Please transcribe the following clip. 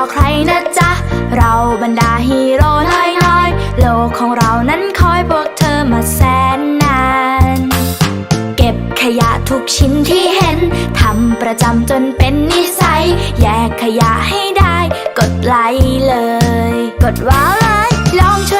อย่ามัวรอใครนะจ๊ะ เราบรรดาฮีโร่น้อยๆโลกของเรานั้นคอยพวกเธอมาแสนนาน เก็บขยะทุกชิ้นที่เห็น ทำประจำจนเป็นนิสัย แยกขยะให้ได้ กดไลค์เลย กดว้าวเลยลองช